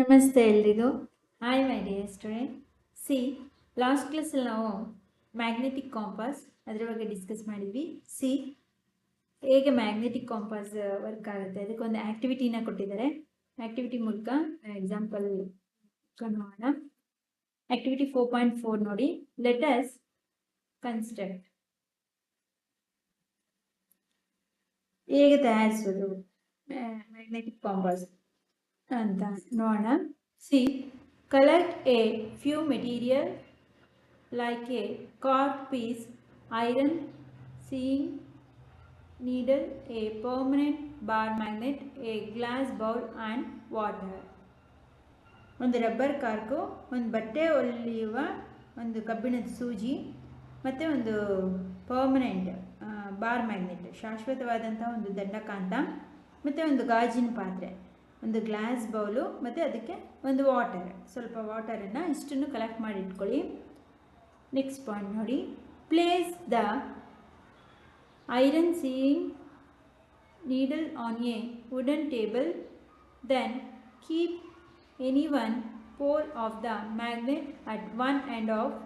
ನಮಸ್ತೆ ಎಲ್ರಿಗೂ. Hi my dear student see last ಕ್ಲಾಸಲ್ಲಿ ನಾವು ಮ್ಯಾಗ್ನೆಟಿಕ್ ಕಾಂಪಾಸ್ ಅದರ ಬಗ್ಗೆ ಡಿಸ್ಕಸ್ ಮಾಡಿದ್ವಿ. ಸಿ ಹೇಗೆ ಮ್ಯಾಗ್ನೆಟಿಕ್ ಕಾಂಪಾಸ್ ವರ್ಕ್ ಆಗುತ್ತೆ? ಅದಕ್ಕೆ ಒಂದು ಆ್ಯಕ್ಟಿವಿಟಿನ ಕೊಟ್ಟಿದ್ದಾರೆ. ಆ್ಯಕ್ಟಿವಿಟಿ ಮೂಲಕ ಎಕ್ಸಾಂಪಲ್ ನೋಡೋಣ ಆ್ಯಕ್ಟಿವಿಟಿ ಫೋರ್ ಪಾಯಿಂಟ್ ಫೋರ್ ನೋಡಿ. ಲೆಟಸ್ ಕನ್ಸ್ಟ್ರಕ್ಟ್ ಹೇಗೆ ತಯಾರಿಸೋದು ಮ್ಯಾಗ್ನೆಟಿಕ್ ಕಾಂಪಾಸ್ ಅಂತ ನೋಡೋಣ see collect a few material like a card piece iron sewing needle a permanent bar magnet a glass bowl and water ಒಂದು rubber cork ಒಂದು ಬಟ್ಟೆ ಒಲಿಯುವ ಒಂದು ಕಬ್ಬಿಣದ ಸೂಜಿ, ಮತ್ತು ಒಂದು ಪರ್ಮನೆಂಟ್ ಬಾರ್ ಮ್ಯಾಗ್ನೆಟ್ ಶಾಶ್ವತವಾದಂಥ ಒಂದು ದಂಡಕಾಂತ, ಮತ್ತು ಒಂದು ಗಾಜಿನ ಪಾತ್ರೆ. ಒಂದು ಗ್ಲಾಸ್ ಬೌಲು ಮತ್ತು ಅದಕ್ಕೆ ಒಂದು ವಾಟರ್ ಸ್ವಲ್ಪ ವಾಟರನ್ನು ಇಷ್ಟನ್ನು ಕಲೆಕ್ಟ್ ಮಾಡಿ ಇಟ್ಕೊಳ್ಳಿ. ನೆಕ್ಸ್ಟ್ ಪಾಯಿಂಟ್ ನೋಡಿ. Place the iron sewing needle on a wooden table then keep any one pole of the magnet at one end of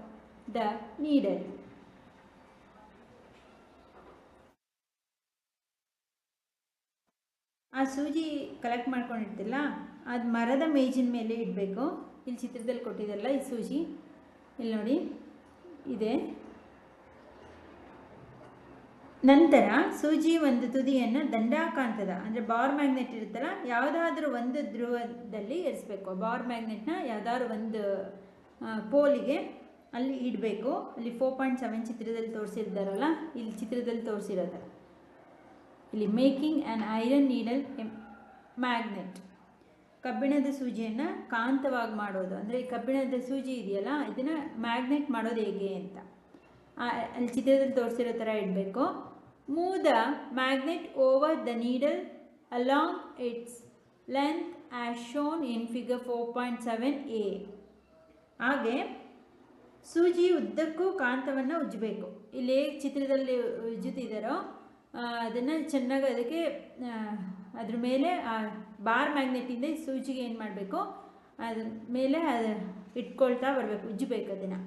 the needle. ಆ ಸೂಜಿ ಕಲೆಕ್ಟ್ ಮಾಡ್ಕೊಂಡಿರ್ತಿಲ್ಲ ಅದು ಮರದ ಮೇಜಿನ ಮೇಲೆ ಇಡಬೇಕು. ಇಲ್ಲಿ ಚಿತ್ರದಲ್ಲಿ ಕೊಟ್ಟಿದ್ದಲ್ಲ ಈ ಸೂಜಿ. ಇಲ್ಲಿ ನೋಡಿ, ಇದೆ. ನಂತರ ಸೂಜಿ ಒಂದು ತುದಿಯನ್ನು ದಂಡಾಕಾಂತದ, ಅಂದರೆ ಬಾರ್ ಮ್ಯಾಗ್ನೆಟ್ ಇರುತ್ತಲ್ಲ, ಯಾವುದಾದ್ರೂ ಒಂದು ಧ್ರುವದಲ್ಲಿ ಇರಿಸ್ಬೇಕು. ಬಾರ್ ಮ್ಯಾಗ್ನೆಟ್ನ ಯಾವುದಾದ್ರು ಒಂದು ಪೋಲಿಗೆ ಅಲ್ಲಿ ಇಡಬೇಕು. ಅಲ್ಲಿ ಫೋರ್ ಪಾಯಿಂಟ್ ಸೆವೆನ್ ಚಿತ್ರದಲ್ಲಿ ತೋರಿಸಿರ್ತಾರಲ್ಲ ಇಲ್ಲಿ ಚಿತ್ರದಲ್ಲಿ ತೋರಿಸಿರೋದು. ಇಲ್ಲಿ making an iron needle magnet ಕಬ್ಬಿಣದ ಸೂಜಿಯನ್ನು ಕಾಂತವಾಗಿ ಮಾಡೋದು. ಅಂದರೆ ಕಬ್ಬಿಣದ ಸೂಜಿ ಇದೆಯಲ್ಲ, ಇದನ್ನು ಮ್ಯಾಗ್ನೆಟ್ ಮಾಡೋದು ಹೇಗೆ ಅಂತ. ಅಲ್ಲಿ ಚಿತ್ರದಲ್ಲಿ ತೋರಿಸಿರೋ ಥರ ಇಡಬೇಕು. Move the magnet over the needle along its length as shown in figure four point seven A ಹಾಗೆ ಸೂಜಿ ಉದ್ದಕ್ಕೂ ಕಾಂತವನ್ನು ಉಜ್ಜಬೇಕು. ಇಲ್ಲಿ ಚಿತ್ರದಲ್ಲಿ ಉಜ್ಜುತ್ತಿದ್ದಾರೋ ಅದನ್ನು ಚೆನ್ನಾಗಿ ಅದಕ್ಕೆ ಅದ್ರ ಮೇಲೆ ಬಾರ್ ಮ್ಯಾಗ್ನೆಟಿಂದ ಸೂಜಿಗೆ ಏನು ಮಾಡಬೇಕು, ಅದ್ರ ಮೇಲೆ ಅದು ಇಟ್ಕೊಳ್ತಾ ಬರಬೇಕು, ಉಜ್ಜಬೇಕು ಅದನ್ನು.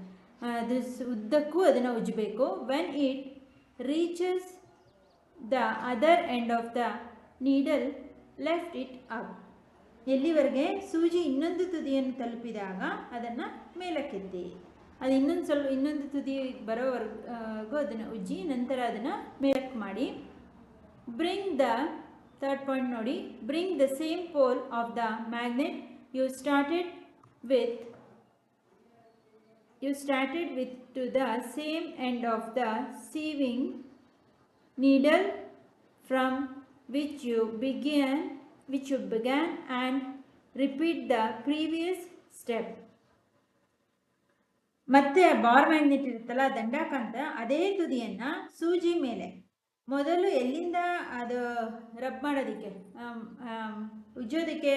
ಅದು ಉದ್ದಕ್ಕೂ ಅದನ್ನು ಉಜ್ಜಬೇಕು. When it reaches the other end of the needle lift it up ಎಲ್ಲಿವರೆಗೆ ಸೂಜಿ ಇನ್ನೊಂದು ತುದಿಯನ್ನು ತಲುಪಿದಾಗ ಅದನ್ನು ಮೇಲಕ್ಕೆತ್ತಿ. ಅದು ಇನ್ನೊಂದು ಸ್ವಲ್ಪ, ಇನ್ನೊಂದು ತುದಿ ಬರೋವರೆಗೂ ಅದನ್ನು ಉಜ್ಜಿ ನಂತರ ಅದನ್ನು ಮಾಡಿ ಬ್ರಿಂಗ್ ದ ಥರ್ಡ್ ಪಾಯಿಂಟ್ ನೋಡಿ bring the same pole of the magnet you started with you started with to the same end of the sewing needle from which you begin which you began and repeat the previous step ಮತ್ತೆ bar magnet ಇರುತ್ತಲ್ಲ, ದಂಡಕಂತ, ಅದೇ ತುದಿಯನ್ನು ಸೂಜಿ ಮೇಲೆ. ಮೊದಲು ಎಲ್ಲಿಂದ ಅದು ರಬ್ ಮಾಡೋದಕ್ಕೆ ಉಜ್ಜೋದಕ್ಕೆ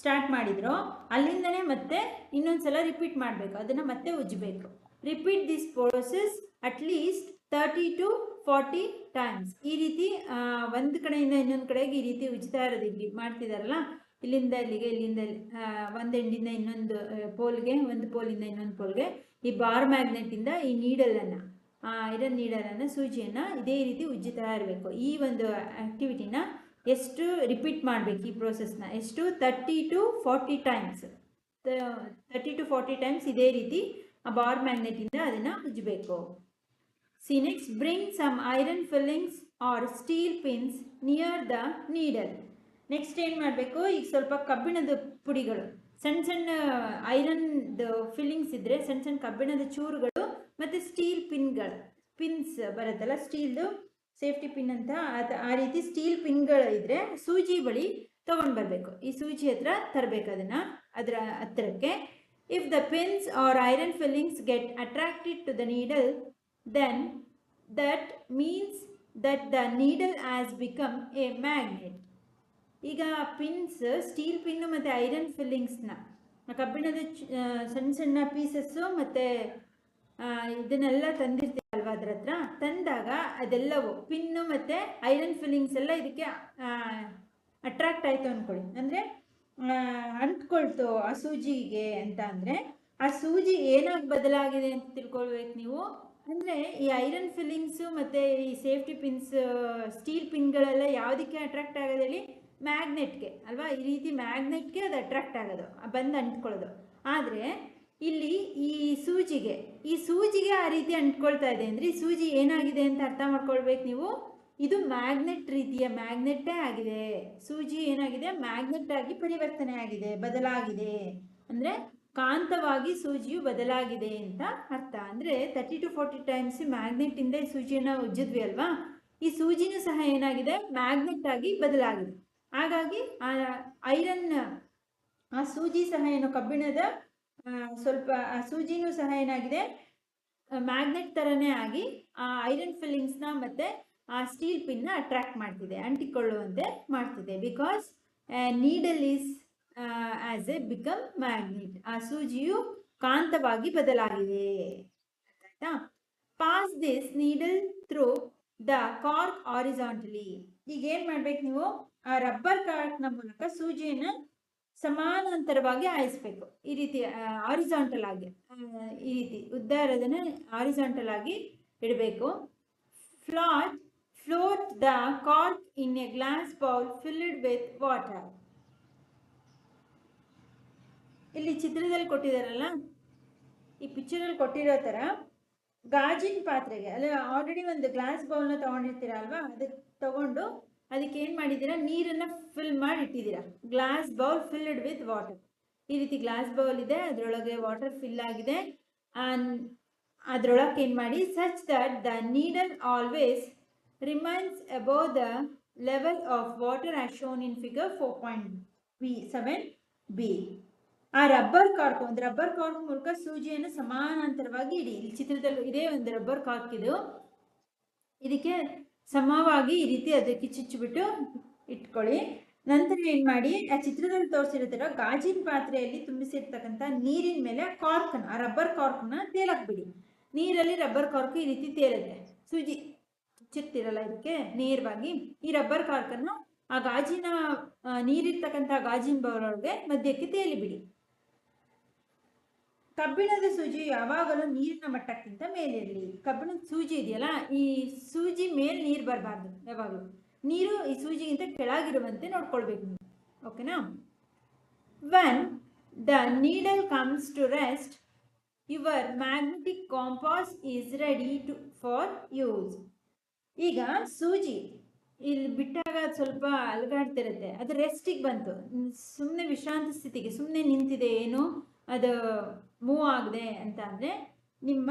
ಸ್ಟಾರ್ಟ್ ಮಾಡಿದ್ರು ಅಲ್ಲಿಂದನೇ ಮತ್ತೆ ಇನ್ನೊಂದು ಸಲ ರಿಪೀಟ್ ಮಾಡಬೇಕು. ಅದನ್ನು ಮತ್ತೆ ಉಜ್ಜಬೇಕು. Repeat this process at least thirty to forty times ಈ ರೀತಿ ಒಂದು ಕಡೆಯಿಂದ ಇನ್ನೊಂದು ಕಡೆಗೆ ಈ ರೀತಿ ಉಜ್ತಾ ಇರೋದು ಇಲ್ಲಿ ಮಾಡ್ತಿದಾರಲ್ಲ? ಇಲ್ಲಿಂದ ಇಲ್ಲಿಗೆ, ಇಲ್ಲಿಂದ ಒಂದು ಎಂಡಿಂದ ಇನ್ನೊಂದು ಪೋಲ್ಗೆ ಒಂದು ಪೋಲಿಂದ ಇನ್ನೊಂದು ಪೋಲ್ಗೆ ಈ ಬಾರ್ ಮ್ಯಾಗ್ನೆಟಿಂದ ಈ ನೀಡಲನ್ನು ಐರನ್ ನೀಡಲನ್ನು ಸೂಜಿಯನ್ನು ಇದೇ ರೀತಿ ಉಜ್ಜುತ್ತಾ ಇರಬೇಕು. ಈ ಒಂದು ಆ್ಯಕ್ಟಿವಿಟಿನ ಎಷ್ಟು ರಿಪೀಟ್ ಮಾಡಬೇಕು ಈ ಪ್ರೋಸೆಸ್ನ ಎಷ್ಟು? Thirty to forty times thirty to forty times ಇದೇ ರೀತಿ ಆ ಬಾರ್ ಮ್ಯಾಗ್ನೆಟಿಂದ ಅದನ್ನು ಉಜ್ಜಬೇಕು see next bring some iron filings or steel pins near the needle next ಏನು ಮಾಡಬೇಕು? ಈಗ ಸ್ವಲ್ಪ ಕಬ್ಬಿಣದ ಪುಡಿಗಳು. ಸಣ್ಣ ಸಣ್ಣ ಐರನ್ದು ಫಿಲ್ಲಿಂಗ್ಸ್ ಇದ್ದರೆ ಸಣ್ಣ ಸಣ್ಣ ಕಬ್ಬಿಣದ ಚೂರುಗಳು ಮತ್ತು ಸ್ಟೀಲ್ ಪಿನ್ಗಳು ಪಿನ್ಸ್ ಬರುತ್ತಲ್ಲ ಸ್ಟೀಲ್ದು ಸೇಫ್ಟಿ ಪಿನ್ ಅಂತ. ಆ ರೀತಿ ಸ್ಟೀಲ್ ಪಿನ್ಗಳು ಇದ್ದರೆ ಸೂಜಿ ಬಳಿ ತೊಗೊಂಡು ಬರಬೇಕು. ಈ ಸೂಜಿ ಹತ್ರ ತರಬೇಕು ಅದನ್ನು, ಅದರ ಹತ್ತಿರಕ್ಕೆ if the pins or iron filings get attracted to the needle then that means that the needle has become a magnet ಈಗ ಪಿನ್ಸ್ ಸ್ಟೀಲ್ ಪಿನ್ನು ಮತ್ತು ಐರನ್ ಫಿಲ್ಲಿಂಗ್ಸ್ನ ಕಬ್ಬಿಣದ ಸಣ್ಣ ಸಣ್ಣ ಪೀಸಸ್ಸು ಮತ್ತು ಇದನ್ನೆಲ್ಲ ತಂದಿರ್ತೀವಲ್ವ ಅದ್ರ ಹತ್ರ? ತಂದಾಗ ಅದೆಲ್ಲವೂ ಪಿನ್ನು ಮತ್ತು ಐರನ್ ಫಿಲ್ಲಿಂಗ್ಸ್ ಎಲ್ಲ ಇದಕ್ಕೆ ಅಟ್ರಾಕ್ಟ್ ಆಯಿತು ಅಂದ್ಕೊಳ್ಳಿ ಅಂದರೆ ಅಂಟ್ಕೊಳ್ತು ಆ ಸೂಜಿಗೆ ಅಂತ ಅಂದರೆ, ಆ ಸೂಜಿ ಏನಾಗಿ ಬದಲಾಗಿದೆ ಅಂತ ತಿಳ್ಕೊಳ್ಬೇಕು ನೀವು? ಅಂದರೆ ಈ ಐರನ್ ಫಿಲ್ಲಿಂಗ್ಸು ಮತ್ತು ಈ ಸೇಫ್ಟಿ ಪಿನ್ಸ್, ಸ್ಟೀಲ್ ಪಿನ್ಗಳೆಲ್ಲ ಯಾವುದಕ್ಕೆ ಅಟ್ರಾಕ್ಟ್ ಆಗೋದು ಹೇಳಿ? ಮ್ಯಾಗ್ನೆಟ್ಗೆ, ಅಲ್ವಾ? ಈ ರೀತಿ ಮ್ಯಾಗ್ನೆಟ್ಗೆ ಅದು ಅಟ್ರಾಕ್ಟ್ ಆಗೋದು, ಬಂದು ಅಂಟ್ಕೊಳ್ಳೋದು. ಆದರೆ ಇಲ್ಲಿ ಈ ಸೂಜಿಗೆ ಈ ಸೂಜಿಗೆ ಆ ರೀತಿ ಅಂಟ್ಕೊಳ್ತಾ ಇದೆ ಅಂದರೆ ಈ ಸೂಜಿ ಏನಾಗಿದೆ ಅಂತ ಅರ್ಥ ಮಾಡ್ಕೊಳ್ಬೇಕು ನೀವು? ಇದು ಮ್ಯಾಗ್ನೆಟ್ ರೀತಿಯ, ಮ್ಯಾಗ್ನೆಟ್ಟೇ ಆಗಿದೆ. ಸೂಜಿ ಏನಾಗಿದೆ? ಮ್ಯಾಗ್ನೆಟ್ ಆಗಿ ಪರಿವರ್ತನೆ ಆಗಿದೆ, ಬದಲಾಗಿದೆ. ಅಂದರೆ ಕಾಂತವಾಗಿ ಸೂಜಿಯು ಬದಲಾಗಿದೆ ಅಂತ ಅರ್ಥ. ಅಂದರೆ ತರ್ಟಿ ಟು ಫೋರ್ಟಿ ಟೈಮ್ಸ್ ಮ್ಯಾಗ್ನೆಟ್ಟಿಂದ ಈ ಸೂಜಿಯನ್ನು ಉಜ್ಜಿದ್ವಿ ಅಲ್ವಾ? ಈ ಸೂಜಿನೂ ಸಹ ಏನಾಗಿದೆ? ಮ್ಯಾಗ್ನೆಟ್ ಆಗಿ ಬದಲಾಗಿದೆ. ಹಾಗಾಗಿ ಆ ಐರನ್ ಆ ಸೂಜಿ ಸಹ ಏನು ಕಬ್ಬಿಣದ ಸ್ವಲ್ಪ ಸೂಜಿನೂ ಸಹ ಏನಾಗಿದೆ? ಮ್ಯಾಗ್ನೆಟ್ ಥರನೇ ಆಗಿ ಆ ಐರನ್ ಫಿಲ್ಲಿಂಗ್ಸ್ನ ಮತ್ತು ಆ ಸ್ಟೀಲ್ ಪಿನ್ನ ಅಟ್ರಾಕ್ಟ್ ಮಾಡ್ತಿದೆ, ಅಂಟಿಕೊಳ್ಳುವಂತೆ ಮಾಡ್ತಿದೆ. Because needle is has a become magnet ಆ ಸೂಜಿಯು ಕಾಂತವಾಗಿ ಬದಲಾಗಿದೆ. ಆಯ್ತಾ? Pass this needle through the cork horizontally ಈಗ ಏನು ಮಾಡ್ಬೇಕು ನೀವು? ಆ ರಬ್ಬರ್ ಕಾರ್ಕ್ನ ಮೂಲಕ ಸೂಜಿಯನ್ನು ಸಮಾನಾಂತರವಾಗಿ ಆಯಿಸ್ಬೇಕು ಈ ರೀತಿ ಆರಿಜಾಂಟಲ್ ಆಗಿ ಈ ರೀತಿ ಉದ್ದ ಇರೋದನ್ನ ಆರಿಜಾಂಟಲ್ ಆಗಿ ಇಡಬೇಕು. Flat float the cork in a glass bowl filled with water ಇಲ್ಲಿ ಚಿತ್ರದಲ್ಲಿ ಕೊಟ್ಟಿದ್ದಾರಲ್ಲ ಈ ಪಿಕ್ಚರಲ್ಲಿ ಕೊಟ್ಟಿರೋ ಥರ ಗಾಜಿನ ಪಾತ್ರೆಗೆ, ಅಲ್ಲ ಆಲ್ರೆಡಿ ಒಂದು ಗ್ಲಾಸ್ ಬೌಲ್ನ ತೊಗೊಂಡಿರ್ತೀರ ಅಲ್ವಾ? ಅದಕ್ಕೆ ತಗೊಂಡು ಅದಕ್ಕೆ ಏನು ಮಾಡಿದ್ದೀರಾ? ನೀರನ್ನು ಫಿಲ್ ಮಾಡಿ ಇಟ್ಟಿದ್ದೀರಾ glass bowl filled with water ಈ ರೀತಿ ಗ್ಲಾಸ್ ಬೌಲ್ ಇದೆ, ಅದರೊಳಗೆ ವಾಟರ್ ಫಿಲ್ ಆಗಿದೆ. ಅದರೊಳಗೆ ಏನು ಮಾಡಿ? Such that the needle always remains above the level of water as shown in figure four point B seven B ಆ ರಬ್ಬರ್ ಕಾರ್ಕ್ ಒಂದು ರಬ್ಬರ್ ಕಾರ್ಕ್ ಮೂಲಕ ಸೂಜಿಯನ್ನು ಸಮಾನಾಂತರವಾಗಿ ಇಡಿ. ಇಲ್ಲಿ ಚಿತ್ರದಲ್ಲಿ ಇದೇ ಒಂದು ರಬ್ಬರ್ ಕಾರ್ಕ್ ಇದು. ಇದಕ್ಕೆ ಸಮವಾಗಿ ಈ ರೀತಿ ಅದಕ್ಕೆ ಚುಚ್ಚಿಬಿಟ್ಟು ಇಟ್ಕೊಳ್ಳಿ. ನಂತರ ಏನು ಮಾಡಿ, ಆ ಚಿತ್ರದಲ್ಲಿ ತೋರಿಸಿರೋ ಗಾಜಿನ ಪಾತ್ರೆಯಲ್ಲಿ ತುಂಬಿಸಿರ್ತಕ್ಕಂಥ ನೀರಿನ ಮೇಲೆ ಕಾರ್ಕ್ನ ಆ ರಬ್ಬರ್ ಕಾರ್ಕ್ನ ತೇಲಕ್ ಬಿಡಿ ನೀರಲ್ಲಿ ರಬ್ಬರ್ ಕಾರ್ಕ್ ಈ ರೀತಿ ತೇಲುತ್ತೆ. ಸೂಜಿ ಚಿರ್ತಿರಲ್ಲ ಇದಕ್ಕೆ? ನೇರವಾಗಿ ಈ ರಬ್ಬರ್ ಕಾರ್ಕನ್ನು ಆ ಗಾಜಿನ ನೀರಿರತಕ್ಕಂತ ನೀರಿರ್ತಕ್ಕಂಥ ಗಾಜಿನ ಬೌಲೊಳಗೆ ಮಧ್ಯಕ್ಕೆ ತೇಲಿ ಬಿಡಿ ಕಬ್ಬಿಣದ ಸೂಜಿ ಯಾವಾಗಲೂ ನೀರಿನ ಮಟ್ಟಕ್ಕಿಂತ ಮೇಲಿರಲಿ. ಕಬ್ಬಿಣದ ಸೂಜಿ ಇದೆಯಲ್ಲ, ಈ ಸೂಜಿ ಮೇಲೆ ನೀರು ಬರಬಾರ್ದು ಯಾವಾಗಲೂ. ನೀರು ಈ ಸೂಜಿಗಿಂತ ಕೆಳಗಿರುವಂತೆ ನೋಡ್ಕೊಳ್ಬೇಕು ಓಕೆನಾ when the needle comes to rest your magnetic compass is ready to for use ಈಗ ಸೂಜಿ ಇಲ್ಲಿ ಬಿಟ್ಟಾಗ ಸ್ವಲ್ಪ ಅಲುಗಾಡ್ತಿರುತ್ತೆ. ಅದು ರೆಸ್ಟಿಗೆ ಬಂತು. ಸುಮ್ಮನೆ ವಿಶ್ರಾಂತಿ ಸ್ಥಿತಿಗೆ ಸುಮ್ಮನೆ ನಿಂತಿದೆ ಏನು? ಅದು ಮೂವ್ ಆಗದೆ ಅಂತ ಅಂದರೆ ನಿಮ್ಮ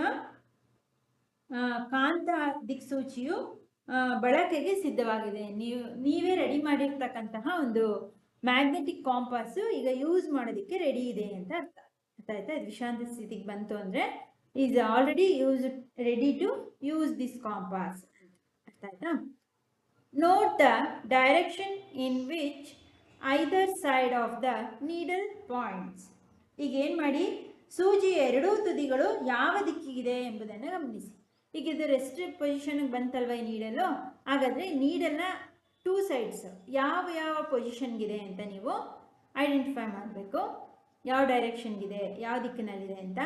ಕಾಂತ ದಿಕ್ಸೂಚಿಯು ಬಳಕೆಗೆ ಸಿದ್ಧವಾಗಿದೆ. ನೀವು, ನೀವೇ ರೆಡಿ ಮಾಡಿರ್ತಕ್ಕಂತಹ ಒಂದು ಮ್ಯಾಗ್ನೆಟಿಕ್ ಕಾಂಪಾಸು ಈಗ ಯೂಸ್ ಮಾಡೋದಕ್ಕೆ ರೆಡಿ ಇದೆ ಅಂತ ಅರ್ಥ. ಅರ್ಥ ಆಯ್ತಾ ಇದು ವಿಶ್ರಾಂತಿ ಸ್ಥಿತಿಗೆ ಬಂತು ಅಂದರೆ is already use ready to use this compass ಅರ್ಥ ಆಯ್ತಾ note the direction in which either side of the needle points ಈಗ ಏನು ಮಾಡಿ? ಸೂಜಿಯ ಎರಡೂ ತುದಿಗಳು ಯಾವ ದಿಕ್ಕಿಗಿದೆ ಎಂಬುದನ್ನು ಗಮನಿಸಿ. ಈಗ ಇದು ರೆಸ್ಟ್ ಪೊಸಿಷನ್ಗೆ ಬಂತಲ್ವ ಈ ನೀಡಲು ಹಾಗಾದರೆ ನೀಡಲ್ನ ಟೂ ಸೈಡ್ಸ್ ಯಾವ ಯಾವ ಪೊಸಿಷನ್ಗಿದೆ ಅಂತ ನೀವು ಐಡೆಂಟಿಫೈ ಮಾಡಬೇಕು. ಯಾವ ಡೈರೆಕ್ಷನ್ಗಿದೆ ಯಾವ ದಿಕ್ಕಿನಲ್ಲಿದೆ ಅಂತ.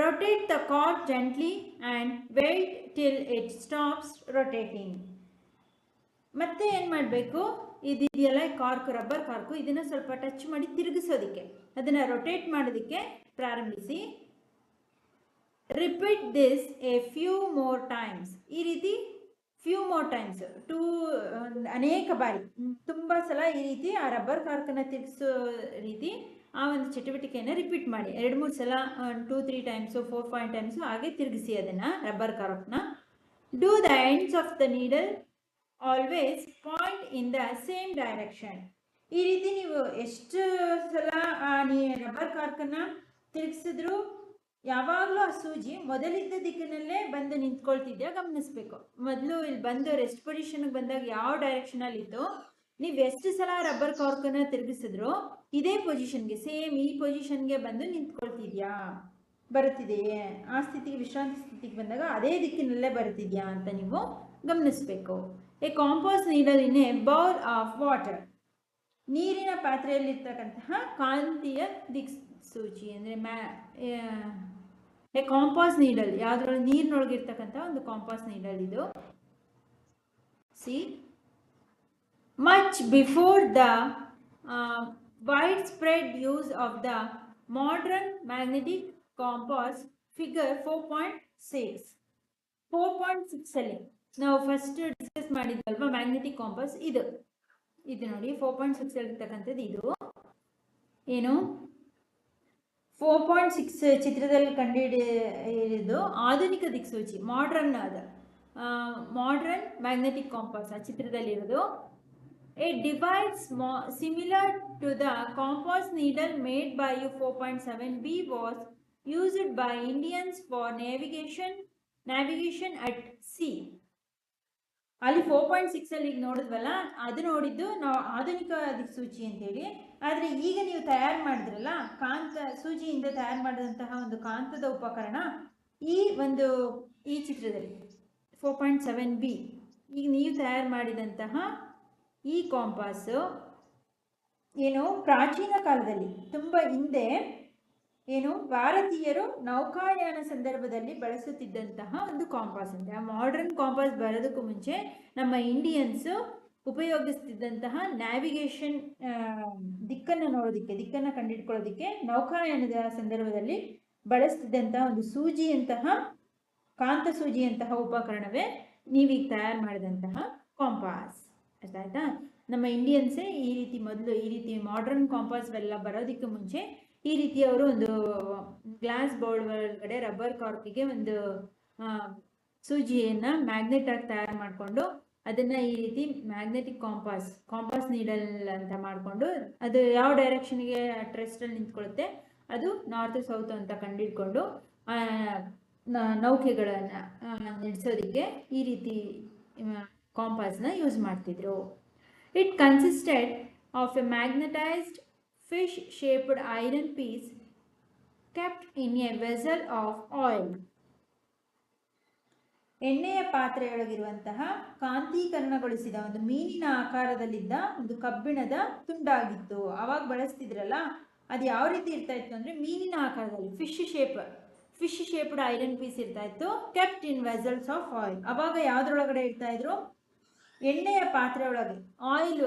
Rotate the cork gently and wait till it stops rotating ಮತ್ತೆ ಏನು ಮಾಡಬೇಕು? ಇದೆಯಲ್ಲ ಕಾರ್ಕು ರಬ್ಬರ್ ಕಾರ್ಕು ಇದನ್ನು ಸ್ವಲ್ಪ ಟಚ್ ಮಾಡಿ ತಿರುಗಿಸೋದಕ್ಕೆ. ಅದನ್ನು ರೊಟೇಟ್ ಮಾಡೋದಕ್ಕೆ ಪ್ರಾರಂಭಿಸಿ. Repeat this a few more times ಈ ರೀತಿ ಫ್ಯೂ ಮೋರ್ ಟೈಮ್ಸ್ ಟೂ ಅನೇಕ ಬಾರಿ. ತುಂಬ ಸಲ ಈ ರೀತಿ ಆ ರಬ್ಬರ್ ಕಾರ್ಕನ್ನು ತಿರುಗಿಸೋ ರೀತಿ ಆ ಒಂದು ಚಟುವಟಿಕೆಯನ್ನು ರಿಪೀಟ್ ಮಾಡಿ. ಎರಡು, ಮೂರು ಸಲ two three times four five times ಹಾಗೆ ತಿರುಗಿಸಿ ಅದನ್ನು rubber ಕಾರ್ಕ್ನ do the ends of the needle always point in the same direction ಈ ರೀತಿ ನೀವು ಎಷ್ಟು ಸಲ ರಬ್ಬರ್ ಕಾರ್ಕನ್ನು ತಿರುಗಿಸಿದ್ರು ಯಾವಾಗಲೂ ಆ ಸೂಜಿ ಮೊದಲಿದ್ದ ದಿಕ್ಕಿನಲ್ಲೇ ಬಂದು ನಿಂತ್ಕೊಳ್ತಿದ್ಯಾ ಗಮನಿಸ್ಬೇಕು. ಮೊದಲು ಇಲ್ಲಿ ಬಂದು ರೆಸ್ಟ್ ಪೊಸಿಷನ್ಗೆ ಬಂದಾಗ ಯಾವ ಡೈರೆಕ್ಷನಲ್ಲಿ ಇತ್ತು ನೀವು ಎಷ್ಟು ಸಲ ರಬ್ಬರ್ ಕಾರ್ಕನ್ನು ತಿರುಗಿಸಿದ್ರು, ಇದೇ ಪೊಸಿಷನ್ಗೆ ಸೇಮ್ ಈ ಪೊಸಿಷನ್ಗೆ ಬಂದು ನಿಂತ್ಕೊಳ್ತಿದ್ಯಾ? ಬರುತ್ತಿದೆಯೇ? ಆ ಸ್ಥಿತಿಗೆ, ವಿಶ್ರಾಂತಿ ಸ್ಥಿತಿಗೆ ಬಂದಾಗ ಅದೇ ದಿಕ್ಕಿನಲ್ಲೇ ಬರುತ್ತಿದೆಯಾ ಅಂತ ನೀವು ಗಮನಿಸಬೇಕು. A compass needle in a bowl of water ನೀರಿನ ಪಾತ್ರೆಯಲ್ಲಿರ್ತಕ್ಕಂತಹ ಕಾಂತೀಯ ದಿಕ್ಸೂಚಿ ಅಂದರೆ ಮ್ಯಾ ಎ ಕಾಂಪಾಸ್ ನೀಡಲ್ ಯಾವುದ್ರೊಳಗೆ ನೀರಿನೊಳಗಿರ್ತಕ್ಕಂಥ ಒಂದು ಕಾಂಪಾಸ್ ನೀಡಲ್ ಇದು. See much before the wide spread use of the modern magnetic compass figure four point six four point ಸಿಕ್ಸಲ್ಲಿ ನಾವು ಫಸ್ಟ್ ಡಿಸ್ಕಸ್ ಮಾಡಿದ್ವಲ್ವಾ ಮ್ಯಾಗ್ನೆಟಿಕ್ ಕಾಂಪಾಸ್ ಇದು. ಇದು ನೋಡಿ ಫೋರ್ ಪಾಯಿಂಟ್ ಸಿಕ್ಸ್ ಇರ್ತಕ್ಕಂಥದ್ದು ಇದು. ಏನು? ಫೋರ್ ಪಾಯಿಂಟ್ ಸಿಕ್ಸ್ ಚಿತ್ರದಲ್ಲಿ ಕಂಡುಹಿಡಿದು ಆಧುನಿಕ ದಿಕ್ಸೂಚಿ ಮಾಡ್ರನ್ ಆದ ಮಾಡ್ರನ್ ಮ್ಯಾಗ್ನೆಟಿಕ್ ಕಾಂಪಾಸ್ ಆ ಚಿತ್ರದಲ್ಲಿರೋದು a device similar to the compass needle made by you four point seven B was used by Indians for navigation navigation at sea ಅಲ್ಲಿ ಫೋರ್ ಪಾಯಿಂಟ್ ಸಿಕ್ಸ್ ಅಲ್ಲಿ ಈಗ ನೋಡಿದ್ವಲ್ಲ, ಅದು ನೋಡಿದ್ದು ನಾವು ಆಧುನಿಕ ದಿಕ್ಸೂಚಿ ಅಂತೇಳಿ. ಆದರೆ ಈಗ ನೀವು ತಯಾರು ಮಾಡಿದ್ರಲ್ಲ, ಕಾಂತ ಸೂಜಿಯಿಂದ ತಯಾರು ಮಾಡಿದಂತಹ ಒಂದು ಕಾಂತದ ಉಪಕರಣ ಈ ಒಂದು ಈ ಚಿತ್ರದಲ್ಲಿ ಫೋರ್ ಪಾಯಿಂಟ್ ಸೆವೆನ್ ಬಿ ಈಗ ನೀವು ತಯಾರು ಮಾಡಿದಂತಹ ಈ ಕಾಂಪಾಸು ಏನು ಪ್ರಾಚೀನ ಕಾಲದಲ್ಲಿ, ತುಂಬ ಹಿಂದೆ ಏನು? ಭಾರತೀಯರು ನೌಕಾಯಾನ ಸಂದರ್ಭದಲ್ಲಿ ಬಳಸುತ್ತಿದ್ದಂತಹ ಒಂದು ಕಾಂಪಾಸ್ ಅಂತೆ. ಆ ಮಾಡರ್ನ್ ಕಾಂಪಾಸ್ ಬರೋದಕ್ಕೂ ಮುಂಚೆ ನಮ್ಮ ಇಂಡಿಯನ್ಸು ಉಪಯೋಗಿಸ್ತಿದ್ದಂತಹ ನ್ಯಾವಿಗೇಷನ್ ದಿಕ್ಕನ್ನು ನೋಡೋದಕ್ಕೆ, ದಿಕ್ಕನ್ನು ಕಂಡುಹಿಡ್ಕೊಳ್ಳೋದಕ್ಕೆ ನೌಕಾಯಾನದ ಸಂದರ್ಭದಲ್ಲಿ ಬಳಸ್ತಿದ್ದಂತಹ ಒಂದು ಸೂಜಿಯಂತಹ, ಕಾಂತ ಸೂಜಿಯಂತಹ ಉಪಕರಣವೇ ನೀವೀಗ ತಯಾರು ಮಾಡಿದಂತಹ ಕಾಂಪಾಸ್ ಅರ್ಥ ಆಯ್ತಾ? ನಮ್ಮ ಇಂಡಿಯನ್ಸೇ ಈ ರೀತಿ ಮೊದಲು ಈ ರೀತಿ ಮಾಡರ್ನ್ ಕಾಂಪಾಸ್ ಎಲ್ಲ ಬರೋದಕ್ಕೆ ಮುಂಚೆ ಈ ರೀತಿ ಅವರು ಒಂದು ಗ್ಲಾಸ್ ಬೌಲ್ ಒಳಗಡೆ ರಬ್ಬರ್ ಕಾರ್ಕಿಗೆ ಒಂದು ಸೂಜಿಯನ್ನು ಮ್ಯಾಗ್ನೆಟ್ ಆಗಿ ತಯಾರು ಮಾಡಿಕೊಂಡು ಅದನ್ನ ಈ ರೀತಿ ಮ್ಯಾಗ್ನೆಟಿಕ್ ಕಾಂಪಾಸ್ ಕಾಂಪಾಸ್ ನೀಡಲ್ ಅಂತ ಮಾಡಿಕೊಂಡು ಅದು ಯಾವ ಡೈರೆಕ್ಷನ್ಗೆ ಟ್ರೆಸ್ಟಲ್ಲಿ ನಿಂತ್ಕೊಳ್ಳುತ್ತೆ? ಅದು ನಾರ್ತ್ ಸೌತ್ ಅಂತ ಕಂಡಿಡ್ಕೊಂಡು ನೌಕೆಗಳನ್ನು ನಡೆಸೋದಕ್ಕೆ ಈ ರೀತಿ ಕಾಂಪಾಸ್ನ ಯೂಸ್ ಮಾಡ್ತಿದ್ರು. It consisted of a magnetised fish shaped iron piece kept in a vessel of oil. ಎಣ್ಣೆಯ ಪಾತ್ರೆಯೊಳಗಿರುವಂತಹ ಕಾಂತೀಕರಣಗೊಳಿಸಿದ ಒಂದು ಮೀನಿನ ಆಕಾರದಲ್ಲಿದ್ದ ಒಂದು ಕಬ್ಬಿಣದ ತುಂಡಾಗಿತ್ತು. ಅವಾಗ ಬಳಸ್ತಿದ್ರಲ್ಲ, ಅದು ಯಾವ ರೀತಿ ಇರ್ತಾ ಇತ್ತು ಅಂದರೆ ಮೀನಿನ ಆಕಾರದಲ್ಲಿ fish shape fish shaped iron piece ಇರ್ತಾ ಇತ್ತು kept in vessels of oil ಅವಾಗ ಯಾವುದ್ರೊಳಗಡೆ ಇರ್ತಾ ಇದ್ರು? ಎಣ್ಣೆಯ ಪಾತ್ರೆ ಒಳಗೆ ಆಯಿಲ್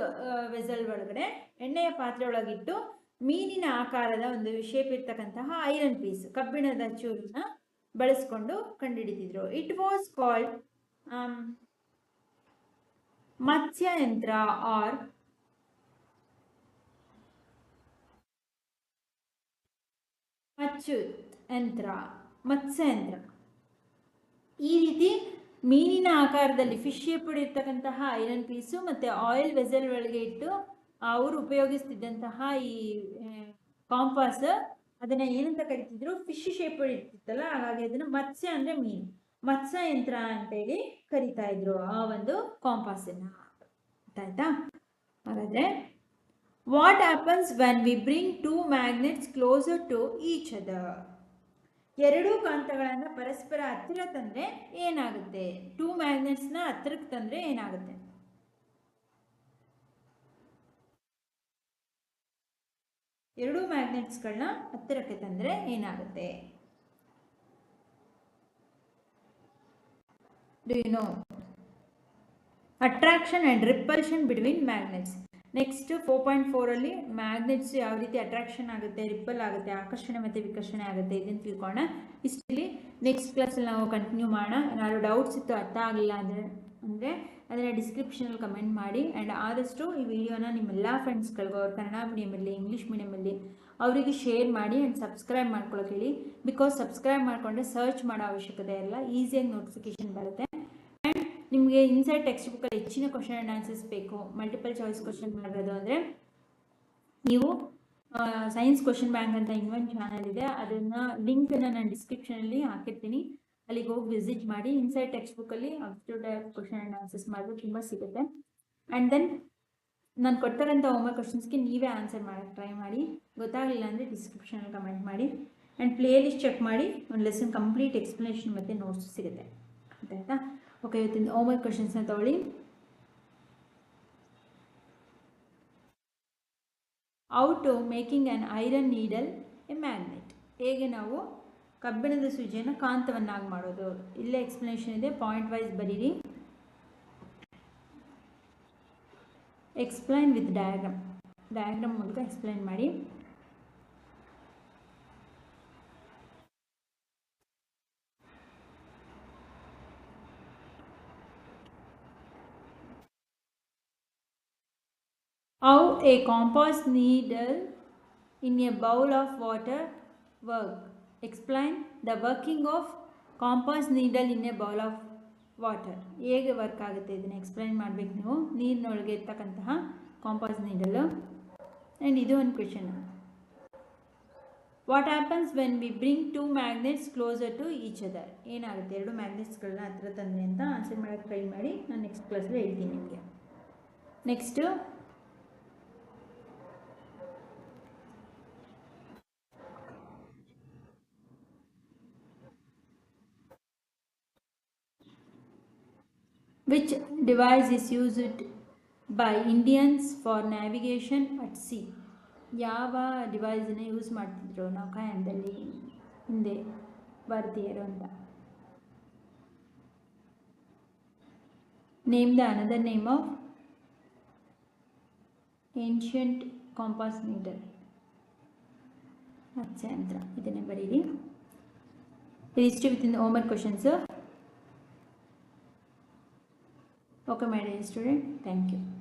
ವೆಸಲ್ ಒಳಗಡೆ ಎಣ್ಣೆಯ ಪಾತ್ರೆ ಒಳಗಿಟ್ಟು ಮೀನಿನ ಆಕಾರದ ಒಂದು ಶೇಪ್ ಇರ್ತಕ್ಕಂತಹ ಐರನ್ ಪೀಸ್ ಕಬ್ಬಿಣದ ಚೂರನ್ನ ಬಳಸ್ಕೊಂಡು ಕಂಡುಹಿಡಿತಿದ್ರು ಇಟ್ ವಾಸ್ ಕಾಲ್ಡ್ ಮತ್ಸ್ಯಯಂತ್ರ ಆರ್ ಮಚ್ಚು ಯಂತ್ರ ಮತ್ಸ್ಯಯಂತ್ರ. ಈ ರೀತಿ ಮೀನಿನ ಆಕಾರದಲ್ಲಿ ಫಿಶ್ ಶೇಪ್ ಇರ್ತಕ್ಕಂತಹ ಐರನ್ ಪೀಸು ಮತ್ತು ಆಯಿಲ್ ವೆಸಲ್ ಒಳಗೆ ಇಟ್ಟು ಅವರು ಉಪಯೋಗಿಸ್ತಿದ್ದಂತಹ ಈ ಕಾಂಪಾಸ್ ಅದನ್ನ ಏನಂತ ಕರಿತಿದ್ರು? ಫಿಶ್ ಶೇಪ್ ಇರ್ತಿತ್ತಲ್ಲ, ಹಾಗಾಗಿ ಅದನ್ನು ಮತ್ಸ್ಯ ಅಂದರೆ ಮೀನು. ಮತ್ಸ್ಯ ಯಂತ್ರ ಅಂತೇಳಿ ಕರಿತಾ ಇದ್ರು ಆ ಒಂದು ಕಾಂಪಾಸನ್ನು ಆಯ್ತಾ ಹಾಗಾದ್ರೆ what happens when we bring two magnets closer to each other ಎರಡೂ ಕಾಂತಗಳನ್ನು ಪರಸ್ಪರ ಹತ್ತಿರ ತಂದರೆ ಏನಾಗುತ್ತೆ? ಟೂ ಮ್ಯಾಗ್ನೆಟ್ಸ್ನ ಹತ್ತಿರಕ್ಕೆ ತಂದರೆ ಏನಾಗುತ್ತೆ? ಎರಡೂ ಮ್ಯಾಗ್ನೆಟ್ಸ್ಗಳನ್ನ ಹತ್ತಿರಕ್ಕೆ ತಂದರೆ ಏನಾಗುತ್ತೆ? You know attraction and repulsion between magnets next four point ಫೋರಲ್ಲಿ magnets ಯಾವ ರೀತಿ ಅಟ್ರಾಕ್ಷನ್ ಆಗುತ್ತೆ ರಿಪಲ್ ಆಗುತ್ತೆ, ಆಕರ್ಷಣೆ ಮತ್ತು ವಿಕರ್ಷಣೆ ಆಗುತ್ತೆ ಇದನ್ನು ತಿಳ್ಕೊಳ್ಳೋಣ. ಇಷ್ಟಲ್ಲಿ ನೆಕ್ಸ್ಟ್ ಕ್ಲಾಸಲ್ಲಿ ನಾವು ಕಂಟಿನ್ಯೂ ಮಾಡೋಣ. ಏನಾದ್ರು ಡೌಟ್ಸ್ ಇತ್ತು ಅರ್ಥ ಆಗಲಿಲ್ಲ ಅಂದರೆ ಅಂದರೆ ಅದನ್ನು ಡಿಸ್ಕ್ರಿಪ್ಷನಲ್ಲಿ ಕಮೆಂಟ್ ಮಾಡಿ. ಆ್ಯಂಡ್ ಆದಷ್ಟು ಈ ವಿಡಿಯೋನ ನಿಮ್ಮೆಲ್ಲ ಫ್ರೆಂಡ್ಸ್ಗಳಿಗೂ ಅವ್ರ ಕನ್ನಡ ಮೀಡಿಯಮಲ್ಲಿ ಇಂಗ್ಲೀಷ್ ಮೀಡಿಯಮಲ್ಲಿ ಅವರಿಗೆ ಶೇರ್ ಮಾಡಿ ಆ್ಯಂಡ್ ಸಬ್ಸ್ಕ್ರೈಬ್ ಮಾಡ್ಕೊಳ್ಳೋಕೆ ಹೇಳಿ. ಬಿಕಾಸ್ ಸಬ್ಸ್ಕ್ರೈಬ್ ಮಾಡಿಕೊಂಡ್ರೆ ಸರ್ಚ್ ಮಾಡೋ ಅವಶ್ಯಕತೆ ಇಲ್ಲ ಈಸಿಯಾಗಿ ನೋಟಿಫಿಕೇಶನ್ ಬರುತ್ತೆ. ನಿಮಗೆ ಇನ್ಸೈಡ್ ಟೆಕ್ಸ್ಟ್ ಬುಕ್ಕಲ್ಲಿ ಹೆಚ್ಚಿನ ಕ್ವಶನ್ ಆ್ಯಂಡ್ ಆನ್ಸರ್ಸ್ ಬೇಕು ಮಲ್ಟಿಪಲ್ ಚಾಯ್ಸ್ ಕ್ವಶನ್ ಮಾಡೋದು ಅಂದರೆ ನೀವು ಸೈನ್ಸ್ ಕ್ವಶನ್ ಬ್ಯಾಂಕ್ ಅಂತ ಇನ್ನೊಂದು ಚಾನಲ್ ಇದೆ. ಅದನ್ನು ಲಿಂಕನ್ನು ನಾನು ಡಿಸ್ಕ್ರಿಪ್ಷನಲ್ಲಿ ಹಾಕಿರ್ತೀನಿ. ಅಲ್ಲಿಗೆ ಹೋಗಿ ವಿಸಿಟ್ ಮಾಡಿ ಇನ್ಸೈಡ್ ಟೆಕ್ಸ್ಟ್ ಬುಕ್ಕಲ್ಲಿ ಡೈಪ್ ಕ್ವಶನ್ ಆ್ಯಂಡ್ ಆನ್ಸರ್ಸ್ ಮಾಡಿದ್ರೆ ತುಂಬ ಸಿಗುತ್ತೆ. ಆ್ಯಂಡ್ ದೆನ್ ನಾನು ಕೊಟ್ಟಿರೋಂಥ ಹೋಮ್ವರ್ಕ್ ಕ್ವಶನ್ಸ್ಗೆ ನೀವೇ ಆನ್ಸರ್ ಮಾಡೋಕ್ಕೆ ಟ್ರೈ ಮಾಡಿ. ಗೊತ್ತಾಗಲಿಲ್ಲ ಅಂದರೆ ಡಿಸ್ಕ್ರಿಪ್ಷನಲ್ಲಿ ಕಮೆಂಟ್ ಮಾಡಿ. ಆ್ಯಂಡ್ ಪ್ಲೇ ಲಿಸ್ಟ್ ಚೆಕ್ ಮಾಡಿ. ಒಂದು ಲೆಸನ್ ಕಂಪ್ಲೀಟ್ ಎಕ್ಸ್ಪ್ಲನೇಷನ್ ಮತ್ತು ನೋಟ್ಸ್ ಸಿಗುತ್ತೆ. ಆಯಿತಾ? ಓಕೆ ಇವತ್ತಿನ ಹೋಮ್ವರ್ಕ್ ಕ್ವಶನ್ಸ್ನ ತಗೊಳ್ಳಿ out making an iron needle a magnet ಹೇಗೆ ನಾವು ಕಬ್ಬಿಣದ ಸೂಜಿಯನ್ನು ಕಾಂತವನ್ನಾಗಿ ಮಾಡೋದು? ಇಲ್ಲೇ ಎಕ್ಸ್ಪ್ಲನೇಷನ್ ಇದೆ ಪಾಯಿಂಟ್ ವೈಸ್ ಬರೀರಿ. ಎಕ್ಸ್ಪ್ಲೈನ್ ವಿತ್ ಡಯಾಗ್ರಾಮ್ ಡಯಾಗ್ರಾಮ್ ಮೂಲಕ ಎಕ್ಸ್ಪ್ಲೈನ್ ಮಾಡಿ. How a compass needle in a bowl of water work. Explain the working of compass needle in a bowl of water ಹೇಗೆ ವರ್ಕ್ ಆಗುತ್ತೆ ಇದನ್ನು ಎಕ್ಸ್ಪ್ಲೈನ್ ಮಾಡಬೇಕು ನೀವು. ನೀರಿನೊಳಗೆ ಇರ್ತಕ್ಕಂತಹ ಕಾಂಪಾಸ್ ನೀಡಲು ಆ್ಯಂಡ್ ಇದು ಒಂದು question what happens when we bring two magnets closer to each other ಏನಾಗುತ್ತೆ? ಎರಡು ಮ್ಯಾಗ್ನೆಟ್ಸ್ಗಳನ್ನ ಹತ್ರ ತಂದೆ ಅಂತ ಆನ್ಸರ್ ಮಾಡೋಕ್ಕೆ ಟ್ರೈ ಮಾಡಿ. ನಾನು ನೆಕ್ಸ್ಟ್ ಕ್ಲಾಸಲ್ಲಿ ಹೇಳ್ತೀನಿ ನಿಮಗೆ. Next which device is used by Indians for navigation at sea? ಯಾವ ಡಿವೈಸನ್ನ ಯೂಸ್ ಮಾಡ್ತಿದ್ರು ನೌಕಾಯಾನದಲ್ಲಿ ಹಿಂದೆ ಭಾರತೀಯರು ಅಂತ. Name the another name of ancient compass ಲಿಡ ಅಂತ ಇದನ್ನೇ ಬರೀರಿ. ಇದಿಷ್ಟು with in homework questions Okay, my dear student, thank you.